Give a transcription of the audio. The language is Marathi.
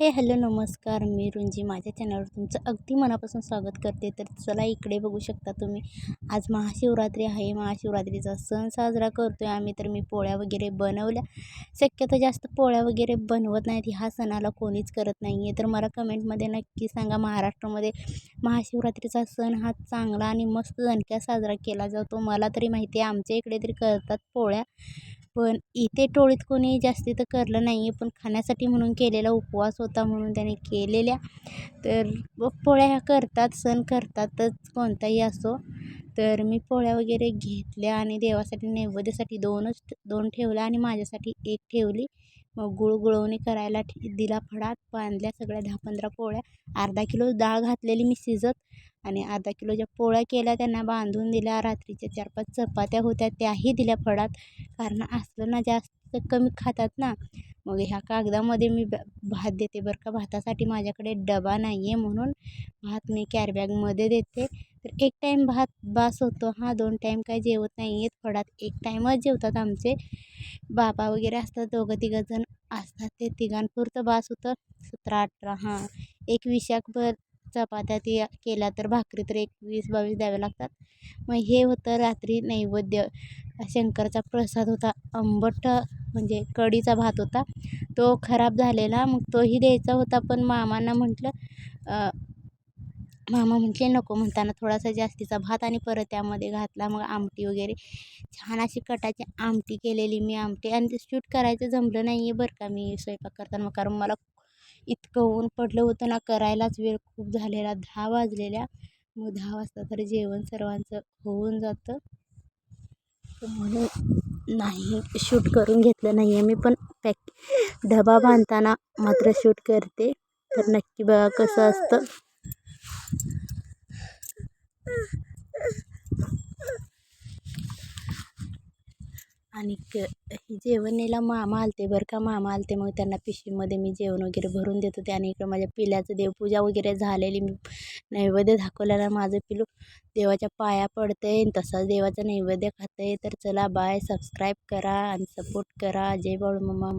हे हॅलो नमस्कार. मी रुंजी. माझ्या चॅनलवर तुमचं अगदी मनापासून स्वागत करते. तर चला इकडे बघू शकता तुम्ही. आज महाशिवरात्री आहे. महाशिवरात्रीचा सण साजरा करतो आहे आम्ही. तर मी पोळ्या वगैरे बनवल्या. शक्यतो जास्त पोळ्या वगैरे बनवत नाहीत. ह्या सणाला कोणीच करत नाही आहे तर मला कमेंटमध्ये नक्की सांगा महाराष्ट्रामध्ये महाशिवरात्रीचा सण हा चांगला आणि मस्त दणक्या साजरा केला जातो? मला तरी माहिती आहे. आमच्या इकडे तरी करतात पोळ्या. पण इथे टोळीत कोणी जास्ती तर करलं नाही आहे पण खाण्यासाठी म्हणून केलेला उपवास होता म्हणून त्याने केलेल्या. तर पोळ्या ह्या करतात सण करतातच कोणताही असो. तर मी पोळ्या वगैरे घेतल्या आणि देवासाठी नैवेद्यासाठी दोनच दोन ठेवल्या आणि माझ्यासाठी एक ठेवली. गुळगुळवणी करायला ठे दिला फडात बांधल्या सगळ्या दहा पंधरा पोळ्या अर्धा किलो डाळ घातलेली मी शिजत आणि अर्धा किलो ज्या पोळ्या केल्या त्यांना बांधून दिल्या. रात्रीच्या चार पाच चपात्या होत्या त्याही दिल्या फडात कारण असलं ना जास्त कमी खातात ना मग ह्या कागदामध्ये मी ब भात देते बरं का. भातासाठी माझ्याकडे डबा नाही आहे म्हणून भात मी कॅरबॅगमध्ये देते. तर एक टाईम भात बास होतो. हां दोन टाईम काय जेवत नाही आहेत फडात एक टाईमच जेवतात आमचे. बाबा वगैरे असतात दोघं तिघंजण असतात ते तिघांपुरतं बास होतं. सतरा अठरा हां. एक विशाखभर चपात्या ती केल्या तर भाकरी तर एकवीस बावीस द्याव्या लागतात. मग हे होतं रात्री नैवेद्य. शंकरचा प्रसाद होता. आंबट म्हणजे कढीचा भात होता. तो खराब झालेला. मग तोही द्यायचा होता. पण मामांना म्हटलं मामा म्हटले नको म्हणताना थोडासा जास्तीचा भात आणि परत त्यामध्ये घातला मग आमटी वगैरे. छान अशी कटाची आमटी केलेली मी आमटी. आणि ते शूट करायचं जमलं नाही आहे बरं का मी स्वयंपाक करताना कारण मला इतकं ऊन पडलं होतं ना करायलाच वेळ खूप झालेला दहा वाजलेल्या. मग दहा वाजता तर जेवण सर्वांचं होऊन जातं. म्हणून नाही शूट करून घेतलं नाही आहे मी पण पॅक डबा बांधताना मात्र शूट करते. तर नक्की बघा कसं असतं. आणि क जेवण नेला मामा आलते बरं का? मामा आलते मग त्यांना पिशवीमध्ये मी जेवण वगैरे भरून देत होते आणि इकडं माझ्या पिल्याचं देवपूजा वगैरे झालेली. मी नैवेद्य दाखवल्याला माझं पिलू. देवाच्या पाया पडते तसाच देवाचा नैवेद्य खाते तर चला बाय सबस्क्राईब करा आणि सपोर्ट करा. जय बाळू मम्मा